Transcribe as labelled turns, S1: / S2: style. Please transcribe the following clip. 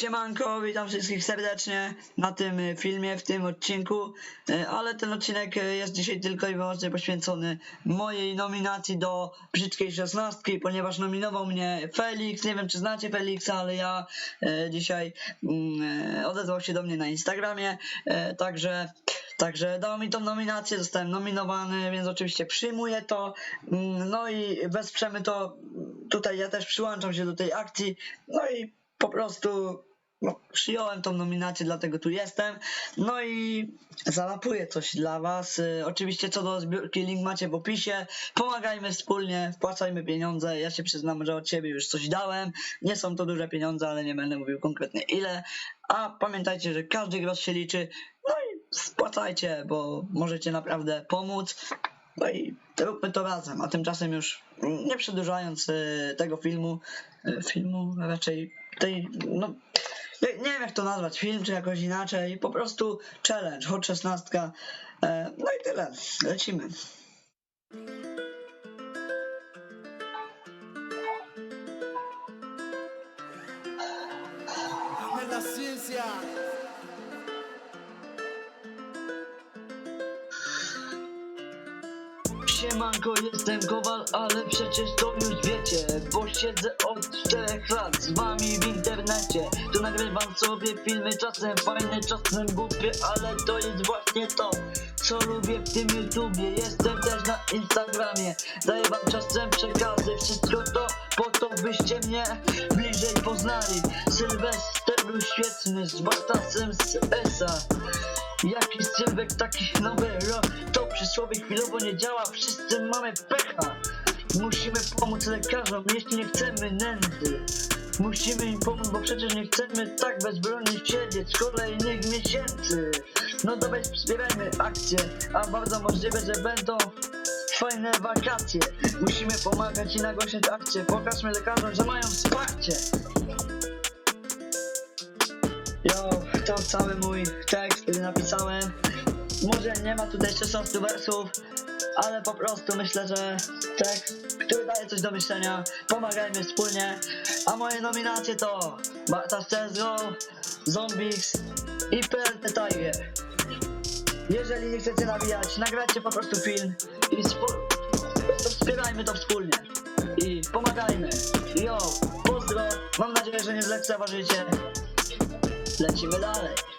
S1: Siemanko, witam wszystkich serdecznie na tym y, filmie, w tym odcinku, Y, ale ten odcinek y, jest dzisiaj tylko i wyłącznie poświęcony mojej nominacji do brzydkiej szesnastki, ponieważ nominował mnie Felix, nie wiem czy znacie Felixa, ale ja dzisiaj mm, odezwał się do mnie na Instagramie, także Także dał mi tą nominację, zostałem nominowany, więc oczywiście przyjmuję to. Mm, No i wesprzemy to. Tutaj ja też przyłączam się do tej akcji. No i po prostu no, przyjąłem tą nominację, dlatego tu jestem. No i zalapuję coś dla Was. Y, Oczywiście co do zbiórki, link macie w opisie. Pomagajmy wspólnie, wpłacajmy pieniądze. Ja się przyznam, że od siebie już coś dałem. Nie są to duże pieniądze, ale nie będę mówił konkretnie ile. A pamiętajcie, że każdy grosz się liczy. No i wpłacajcie, bo możecie naprawdę pomóc. No i róbmy to razem, a tymczasem już nie przedłużając y, tego filmu, y, filmu raczej tej, no nie, wiem jak to nazwać, film czy jakoś inaczej, po prostu challenge, hot 16, e, no i tyle, lecimy. Siemanko, jestem Kowal, ale przecież to już wiecie Bo siedzę od 4 lat z wami w internecie nagrywam sobie filmy, czasem fajne, czasem głupie Ale to jest właśnie to, co lubię w tym YouTubie. Jestem też na Instagramie, daję wam czasem przekazy. Wszystko to po to, byście mnie bliżej poznali. Sylwester był świetny z Bartasem z ESA Jaki sylwek, taki nowy rok To przysłowie chwilowo nie działa. Wszyscy mamy pecha. Musimy pomóc lekarzom, jeśli nie chcemy nędzy Musimy im pomóc, bo przecież nie chcemy tak bezbronnie siedzieć kolejnych miesięcy. No dawaj wspierajmy akcję, a bardzo możliwe, że będą fajne wakacje. Musimy pomagać i nagłaśniać akcję. Pokażmy lekarzom, że mają wsparcie. Jo, to cały mój tekst, który napisałem. Może nie ma tutaj 16 wersów, ale po prostu myślę, że tekst, który daje coś do myślenia. Pomagajmy wspólnie. A moje nominacje to Barta CSGO, Zombies i PLT Tiger. Jeżeli nie chcecie nawijać, nagrajcie po prostu film i wspierajmy to wspólnie. I pomagajmy. Jo, pozdro. Mam nadzieję, że nie zlekceważycie. Lecimy dalej.